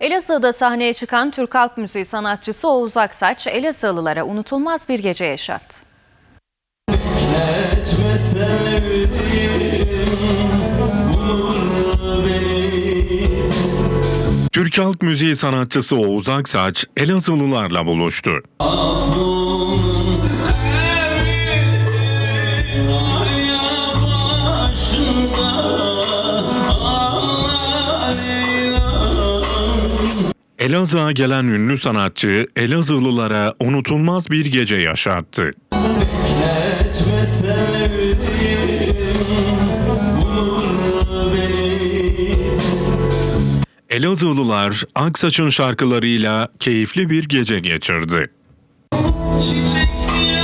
Elazığ'da sahneye çıkan Türk Halk Müziği sanatçısı Oğuz Aksaç, Elazığlılara unutulmaz bir gece yaşattı. Türk halk müziği sanatçısı Oğuz Aksaç, Elazığlılarla buluştu. Afyon'un Elazığ'a gelen ünlü sanatçı, Elazığlılara unutulmaz bir gece yaşattı. Elazığlılar Aksaç'ın şarkılarıyla keyifli bir gece geçirdi. Çiçekli